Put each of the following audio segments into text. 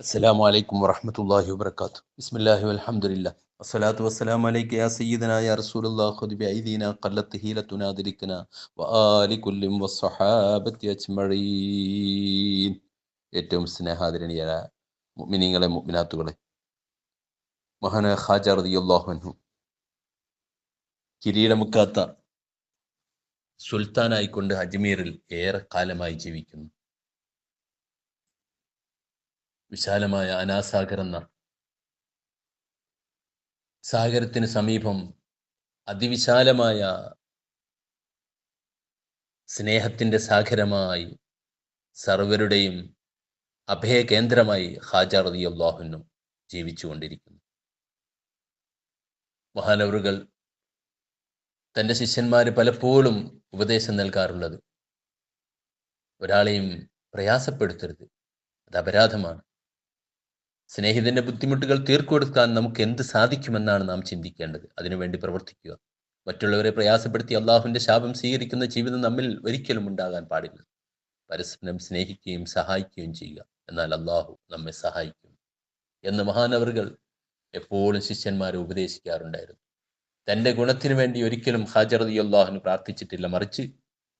അസ്സലാമു അലൈക്കും വറഹമത്തല്ലാഹി വബർക്കാത്തു ബിസ്മില്ലാഹി അലഹമുല്ല വസ്സലാത്തു വസ്സലാം അലൈക്ക് യാ സയ്യിദന യാ റസൂലുള്ളാഹി ഖുദിബി ഐദീന ഖല്ലത്ത് ഹീലത്തുന ദിരിക്കന വ ആലി വസ്സഹാബത്തി അജ്മഈൻ. ഏറ്റവും സ്നേഹാദരണീയരായ മുഅ്മിനീങ്ങളെ മുഅ്മിനാത്തുകളെ. മഹാന ഖാജ റളിയല്ലാഹു അൻഹു. കിരീടമുക്കാത്ത സുൽത്താനായിക്കൊണ്ട് അജ്മീറിൽ ഏറെ കാലമായി ജീവിക്കുന്നു. വിശാലമായ അനാസാഗർ എന്ന സാഗരത്തിന് സമീപം അതിവിശാലമായ സ്നേഹത്തിന്റെ സാഗരമായി സർവരുടെയും അഭയകേന്ദ്രമായി ഹാജ റളിയല്ലാഹുവിനും ജീവിച്ചുകൊണ്ടിരിക്കുന്നു മഹാനവറുകൾ തന്റെ ശിഷ്യന്മാർ പലപ്പോഴും ഉപദേശം നൽകാറുള്ളത്. ഒരാളെയും പ്രയാസപ്പെടുത്തരുത്. അത് അപരാധമാണ്. സ്നേഹിതന്റെ ബുദ്ധിമുട്ടുകൾ തീർക്കുകൊടുക്കാൻ നമുക്ക് എന്ത് സാധിക്കുമെന്നാണ് നാം ചിന്തിക്കേണ്ടത്. അതിനുവേണ്ടി പ്രവർത്തിക്കുക. മറ്റുള്ളവരെ പ്രയാസപ്പെടുത്തി അള്ളാഹുവിന്റെ ശാപം സ്വീകരിക്കുന്ന ജീവിതം നമ്മിൽ ഒരിക്കലും ഉണ്ടാകാൻ പാടില്ല. പരസ്പരം സ്നേഹിക്കുകയും സഹായിക്കുകയും ചെയ്യുക. എന്നാൽ അള്ളാഹു നമ്മെ സഹായിക്കും എന്ന് മഹാനവറുകൾ എപ്പോഴും ശിഷ്യന്മാരെ ഉപദേശിക്കാറുണ്ടായിരുന്നു. തന്റെ ഗുണത്തിനു വേണ്ടി ഒരിക്കലും ഹാജറതി അള്ളാഹുന് പ്രാർത്ഥിച്ചിട്ടില്ല. മറിച്ച്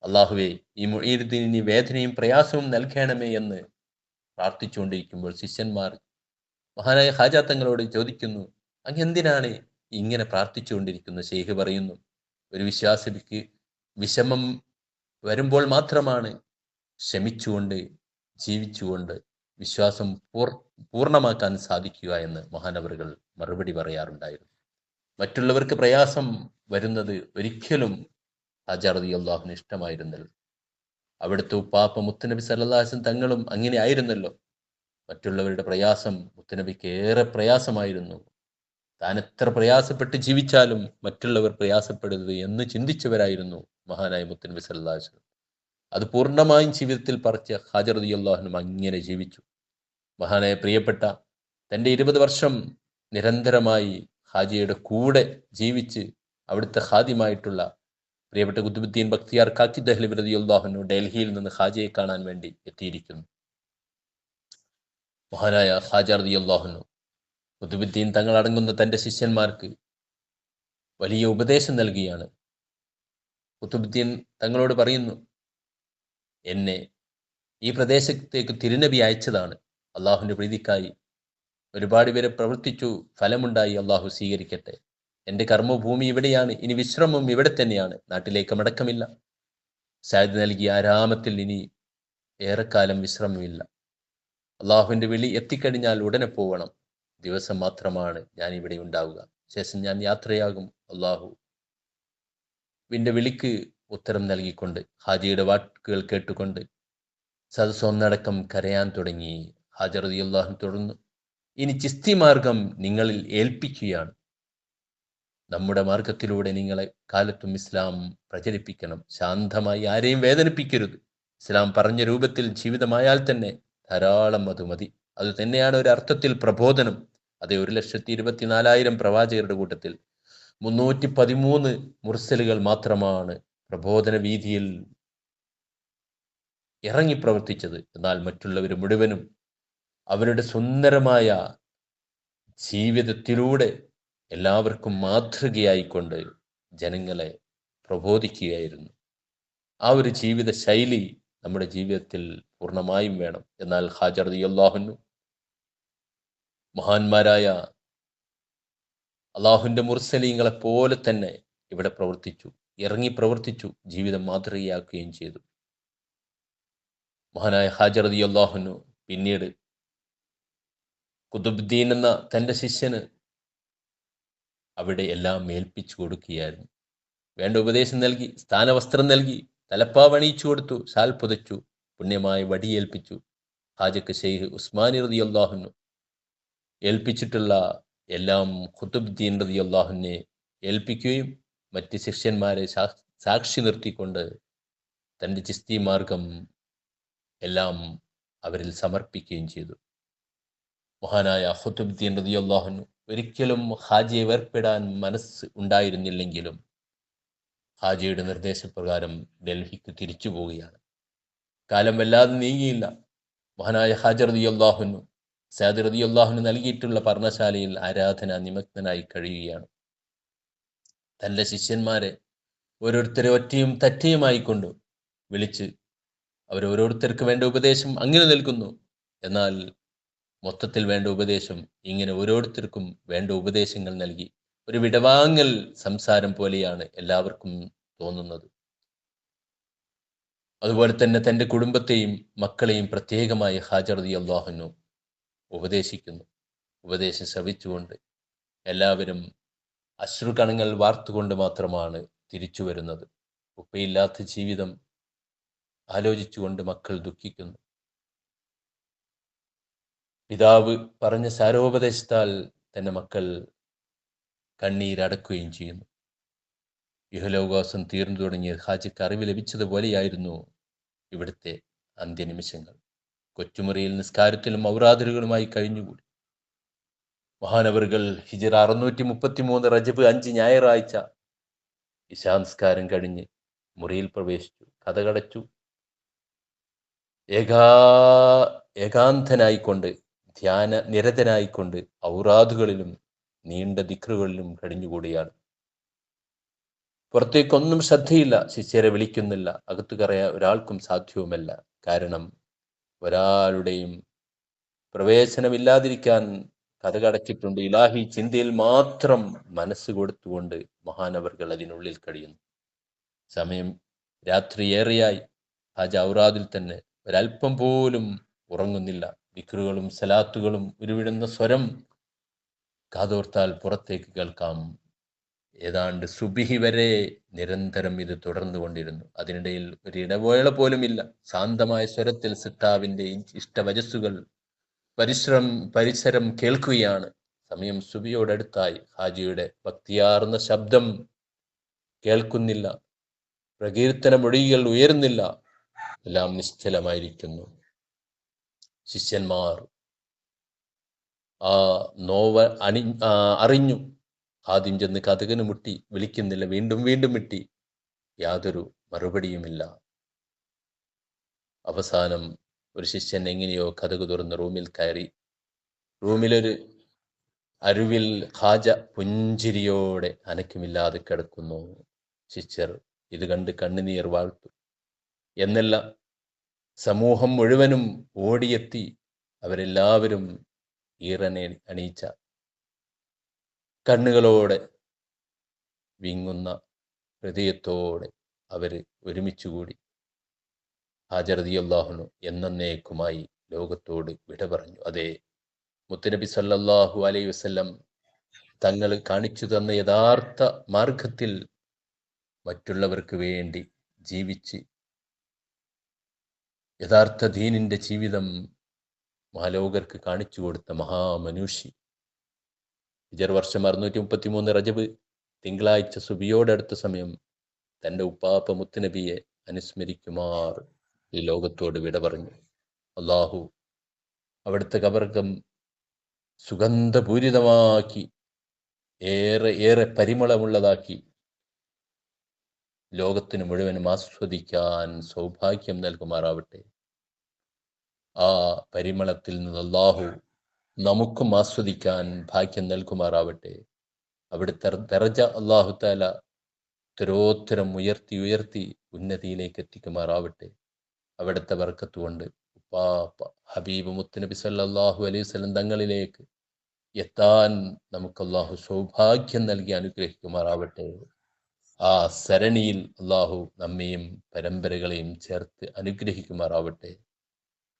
അള്ളാഹുവെ ഈ മൊഴീരുദ്ദീനി വേദനയും പ്രയാസവും നൽകണമേ എന്ന് പ്രാർത്ഥിച്ചുകൊണ്ടിരിക്കുമ്പോൾ ശിഷ്യന്മാർ മഹാനായ ഹാജ തങ്ങളോട് ചോദിക്കുന്നു അങ്ങ് എന്തിനാണ് ഇങ്ങനെ പ്രാർത്ഥിച്ചുകൊണ്ടിരിക്കുന്നത് ഷെയ്ഖ് പറയുന്നു ഒരു വിശ്വാസിക്ക് വിഷമം വരുമ്പോൾ മാത്രമാണ് ക്ഷമിച്ചുകൊണ്ട് ജീവിച്ചുകൊണ്ട് വിശ്വാസം പൂർ പൂർണമാക്കാൻ സാധിക്കുക എന്ന് മഹാനവറുകൾ മറുപടി പറയാറുണ്ടായിരുന്നു. മറ്റുള്ളവർക്ക് പ്രയാസം വരുന്നത് ഒരിക്കലും ഹാജാറതി അള്ളാഹുന് ഇഷ്ടമായിരുന്നല്ലോ. അവിടുത്തെ ഉപ്പാപ്പ മുത്തുനബി സല്ലാഹൻ തങ്ങളും അങ്ങനെ ആയിരുന്നല്ലോ. മറ്റുള്ളവരുടെ പ്രയാസം മുത്തനബിക്ക് ഏറെ പ്രയാസമായിരുന്നു. താൻ എത്ര പ്രയാസപ്പെട്ട് ജീവിച്ചാലും മറ്റുള്ളവർ പ്രയാസപ്പെടരുത് എന്ന് ചിന്തിച്ചവരായിരുന്നു മഹാനായ മുത്തനബി സല്ലാഹു അത് പൂർണമായും ജീവിതത്തിൽ പറിച്ച ഹാജറതി അള്ളാഹനും അങ്ങനെ ജീവിച്ചു. മഹാനായ പ്രിയപ്പെട്ട തന്റെ ഇരുപത് വർഷം നിരന്തരമായി ഹാജിയുടെ കൂടെ ജീവിച്ച് അവിടുത്തെ ഹാദ്യമായിട്ടുള്ള പ്രിയപ്പെട്ട കുത്തുബുദ്ദീൻ ബക്തിയാർ കാക്കി ദഹ്ലി റതി അള്ളാഹുനു ഡൽഹിയിൽ നിന്ന് ഹാജിയെ കാണാൻ വേണ്ടി എത്തിയിരിക്കുന്നു. മഹാനായ ഹാജർ റതി അള്ളാഹുനു കുത്തുബുദ്ദീൻ തങ്ങൾ അടങ്ങുന്ന തന്റെ ശിഷ്യന്മാർക്ക് വലിയ ഉപദേശം നൽകിയാണ്. കുത്തുബുദ്ദീൻ തങ്ങളോട് പറയുന്നു എന്നെ ഈ പ്രദേശത്തേക്ക് തിരുനബി അയച്ചതാണ്. അള്ളാഹുവിന്റെ പ്രീതിക്കായി ഒരുപാട് പേരെ പ്രവർത്തിച്ചു ഫലമുണ്ടായി അള്ളാഹു സ്വീകരിക്കട്ടെ. എന്റെ കർമ്മഭൂമി ഇവിടെയാണ് ഇനി വിശ്രമം ഇവിടെ തന്നെയാണ് നാട്ടിലേക്ക് മടക്കമില്ല. സാധ്യത നൽകിയ ആരാമത്തിൽ ഇനി ഏറെക്കാലം വിശ്രമമില്ല. അള്ളാഹുവിന്റെ വിളി എത്തിക്കഴിഞ്ഞാൽ ഉടനെ പോവണം. ദിവസം മാത്രമാണ് ഞാൻ ഇവിടെ ഉണ്ടാവുക. ശേഷം ഞാൻ യാത്രയാകും. അള്ളാഹു വിന്റെ വിളിക്ക് ഉത്തരം നൽകിക്കൊണ്ട് ഹാജിയുടെ വാക്കുകൾ കേട്ടുകൊണ്ട് സദസ്സൊന്നടക്കം കരയാൻ തുടങ്ങി. ഹാജറതി അള്ളാഹു തുടർന്നു. ഇനി ചിസ്തി മാർഗം നിങ്ങളിൽ ഏൽപ്പിക്കുകയാണ്. നമ്മുടെ മാർഗത്തിലൂടെ നിങ്ങളെ കാലത്തും ഇസ്ലാം പ്രചരിപ്പിക്കണം. ശാന്തമായി ആരെയും വേദനിപ്പിക്കരുത്. ഇസ്ലാം പറഞ്ഞ രൂപത്തിൽ ജീവിതമായാൽ തന്നെ ധാരാളം അത് മതി അത് തന്നെയാണ് ഒരു അർത്ഥത്തിൽ പ്രബോധനം. അതെ ഒരു ലക്ഷത്തി ഇരുപത്തിനാലായിരം പ്രവാചകരുടെ കൂട്ടത്തിൽ മുന്നൂറ്റി പതിമൂന്ന് മുർസലുകൾ മാത്രമാണ് പ്രബോധന വീതിയിൽ ഇറങ്ങി പ്രവർത്തിച്ചത്. എന്നാൽ മറ്റുള്ളവർ മുഴുവനും അവരുടെ സുന്ദരമായ ജീവിതത്തിലൂടെ എല്ലാവർക്കും മാതൃകയായിക്കൊണ്ട് ജനങ്ങളെ പ്രബോധിക്കുകയായിരുന്നു. ആ ഒരു ജീവിത ശൈലി നമ്മുടെ ജീവിതത്തിൽ പൂർണമായും വേണം. എന്നാൽ ഹാജർ അള്ളാഹുനു മഹാന്മാരായ അള്ളാഹുവിന്റെ മുർസലീങ്ങളെ പോലെ തന്നെ ഇവിടെ പ്രവർത്തിച്ചു ഇറങ്ങി പ്രവർത്തിച്ചു ജീവിതം മാതൃകയാക്കുകയും ചെയ്തു. മഹാനായ ഹാജർ അള്ളാഹുനു പിന്നീട് കുതുബുദ്ദീൻ എന്ന തന്റെ ശിഷ്യന് അവിടെ എല്ലാം ഏൽപ്പിച്ചു കൊടുക്കുകയായിരുന്നു. വേണ്ട ഉപദേശം നൽകി സ്ഥാനവസ്ത്രം നൽകി തലപ്പാവണിയിച്ചു കൊടുത്തു. സാൽ പുതച്ചു. പുണ്യമായ വടിയേൽപ്പിച്ചു. ഹാജക്ക് ഷെയ്ഖ് ഉസ്മാനി റതി അള്ളാഹുനു ഏൽപ്പിച്ചിട്ടുള്ള എല്ലാം ഖുതുബ്ദീൻ റതി അള്ളാഹുനെ ഏൽപ്പിക്കുകയും മറ്റ് ശിഷ്യന്മാരെ സാക്ഷി നിർത്തിക്കൊണ്ട് തന്റെ ചിസ്തി മാർഗം എല്ലാം അവരിൽ സമർപ്പിക്കുകയും ചെയ്തു. മഹാനായ ഖുതുബ്ദീൻ റതി അള്ളാഹുനു ഒരിക്കലും ഹാജിയെ വേർപ്പെടാൻ മനസ്സ് ഉണ്ടായിരുന്നില്ലെങ്കിലും ഹാജിയുടെ നിർദ്ദേശപ്രകാരം ഡൽഹിക്ക് തിരിച്ചു പോവുകയാണ്. കാലം വല്ലാതെ നീങ്ങിയില്ല. മഹാനായ ഹാജർ അള്ളാഹുനു സാദ് റതി അള്ളാഹുന് നൽകിയിട്ടുള്ള പർണശാലയിൽ ആരാധന നിമഗ്നനായി കഴിയുകയാണ്. തന്റെ ശിഷ്യന്മാരെ ഓരോരുത്തരെ ഒറ്റയും തറ്റയുമായി കൊണ്ട് വിളിച്ച് അവരോരോരുത്തർക്ക് വേണ്ട ഉപദേശം അങ്ങനെ നൽകുന്നു. എന്നാൽ മൊത്തത്തിൽ വേണ്ട ഉപദേശം ഇങ്ങനെ ഓരോരുത്തർക്കും വേണ്ട ഉപദേശങ്ങൾ നൽകി ഒരു വിടവാങ്ങൽ സംസാരം പോലെയാണ് എല്ലാവർക്കും തോന്നുന്നത്. അതുപോലെ തന്നെ തന്റെ കുടുംബത്തെയും മക്കളെയും പ്രത്യേകമായി ഹാജർദി അള്ളാഹുനു ഉപദേശിക്കുന്നു. ഉപദേശം ശ്രവിച്ചുകൊണ്ട് എല്ലാവരും അശ്രുകണങ്ങൾ വാർത്തുകൊണ്ട് മാത്രമാണ് തിരിച്ചു വരുന്നത്. ഉപ്പയില്ലാത്ത ജീവിതം ആലോചിച്ചുകൊണ്ട് മക്കൾ ദുഃഖിക്കുന്നു. പിതാവ് പറഞ്ഞ സാരോപദേശത്താൽ തന്നെ മക്കൾ കണ്ണീരടക്കുകയും ചെയ്യുന്നു. യുഹലോകാസം തീർന്നു തുടങ്ങിയ ഹാജിക്ക് അറിവ് ലഭിച്ചതുപോലെയായിരുന്നു ഇവിടുത്തെ അന്ത്യനിമിഷങ്ങൾ. കൊച്ചുമുറിയിൽ നിസ്കാരത്തിലും ഔറാദുകളുമായി കഴിഞ്ഞുകൂടി. മഹാനവറുകൾ ഹിജറ അറുന്നൂറ്റി മുപ്പത്തി മൂന്ന് റജബ് അഞ്ച് ഞായറാഴ്ച ഇശാംസ്കാരം കഴിഞ്ഞ് മുറിയിൽ പ്രവേശിച്ചു. കഥകടച്ചു. ഏകാ ഏകാന്തനായിക്കൊണ്ട് ധ്യാന നിരതനായിക്കൊണ്ട് ഔറാദുകളിലും നീണ്ട ദിക്കറുകളിലും കഴിഞ്ഞുകൂടിയാണ് പുറത്തേക്കൊന്നും ശ്രദ്ധയില്ല. ശിഷ്യരെ വിളിക്കുന്നില്ല. അകത്തു കറയാൻ ഒരാൾക്കും സാധ്യവുമല്ല. കാരണം ഒരാളുടെയും പ്രവേശനമില്ലാതിരിക്കാൻ കഥകടച്ചിട്ടുണ്ട് ഇലാഹി ചിന്തയിൽ മാത്രം മനസ്സ് കൊടുത്തുകൊണ്ട് മഹാനവർകൾ അതിനുള്ളിൽ കഴിയുന്നു സമയം രാത്രി ഏറെയായി. ഹജ ഔറാദിൽ തന്നെ ഒരല്പം പോലും ഉറങ്ങുന്നില്ല. വിക്രുകളും സലാത്തുകളും ഉരുവിടുന്ന സ്വരം കാതോർത്താൽ പുറത്തേക്ക് കേൾക്കാം. ഏതാണ്ട് സുബിഹി വരെ നിരന്തരം ഇത് തുടർന്നു കൊണ്ടിരുന്നു. അതിനിടയിൽ ഒരു ഇടവേള പോലുമില്ല ശാന്തമായ സ്വരത്തിൽ സിട്ടാവിന്റെ ഇഷ്ടവജസ്സുകൾ പരിശ്രം പരിസരം കേൾക്കുകയാണ്. സമയം സുബിയോടടുത്തായി. ഹാജിയുടെ ഭക്തിയാർന്ന ശബ്ദം കേൾക്കുന്നില്ല. പ്രകീർത്തന മൊഴികൾ ഉയരുന്നില്ല. എല്ലാം നിശ്ചലമായിരിക്കുന്നു. ശിഷ്യന്മാർ ആ നോവ അണി അറിഞ്ഞു. ആദ്യം ചെന്ന് കഥകന് മുട്ടി വിളിക്കുന്നില്ല. വീണ്ടും വീണ്ടും മുട്ടി. യാതൊരു മറുപടിയുമില്ല. അവസാനം ഒരു ശിഷ്യൻ എങ്ങനെയോ കഥക് തുറന്ന് റൂമിൽ കയറി. റൂമിലൊരു അരുവിൽ ഖാജ പുഞ്ചിരിയോടെ അനക്കുമില്ലാതെ കിടക്കുന്നു. ശിഷ്യർ ഇത് കണ്ട് കണ്ണുനീർ വാഴ്ത്തു. എന്നല്ല സമൂഹം മുഴുവനും ഓടിയെത്തി. അവരെല്ലാവരും ഈറനെ അണിയിച്ച കണ്ണുകളോടെ വിങ്ങുന്ന ഹൃദയത്തോടെ അവർ ഒരുമിച്ചുകൂടി. ഹാജറതി അള്ളാഹുനു എന്നേക്കുമായി ലോകത്തോട് വിട പറഞ്ഞു. അതെ മുത്തനബി സല്ലല്ലാഹു അലൈഹി വസല്ലം തങ്ങൾ കാണിച്ചു തന്ന യഥാർത്ഥ മാർഗത്തിൽ മറ്റുള്ളവർക്ക് വേണ്ടി ജീവിച്ച് യഥാർത്ഥ ദീനിന്റെ ജീവിതം മാലോകർക്ക് കാണിച്ചു കൊടുത്ത മഹാമനുഷി ഹിജർ വർഷം അറുന്നൂറ്റി മുപ്പത്തി മൂന്ന് റജബ് തിങ്കളാഴ്ച സുബിയോടടുത്ത സമയം തന്റെ ഉപ്പാപ്പ മുത്തുനബിയെ അനുസ്മരിക്കുമാർ ഈ ലോകത്തോട് വിട പറഞ്ഞു. അള്ളാഹു അവിടുത്തെ കബർഗം സുഗന്ധപൂരിതമാക്കി ഏറെ ഏറെ പരിമളമുള്ളതാക്കി ലോകത്തിന് മുഴുവനും ആസ്വദിക്കാൻ സൗഭാഗ്യം നൽകുമാറാവട്ടെ. ആ പരിമളത്തിൽ നിന്ന് അള്ളാഹു നമുക്കും ആസ്വദിക്കാൻ ഭാഗ്യം നൽകുമാറാവട്ടെ. അവിടുത്തെ ദർജ അള്ളാഹു താല ഉത്തരോത്തരം ഉയർത്തി ഉയർത്തി ഉന്നതിയിലേക്ക് എത്തിക്കുമാറാവട്ടെ. അവിടുത്തെ വർക്കത്തുകൊണ്ട് ഉപ്പാപ്പ ഹബീബ് മുത്തനബി സല്ലാഹു അലൈഹി സ്വലം തങ്ങളിലേക്ക് എത്താൻ നമുക്ക് അള്ളാഹു സൗഭാഗ്യം നൽകി അനുഗ്രഹിക്കുമാറാവട്ടെ. ആ സരണിയിൽ അള്ളാഹു നമ്മയും പരമ്പരകളെയും ചേർത്ത് അനുഗ്രഹിക്കുമാറാവട്ടെ.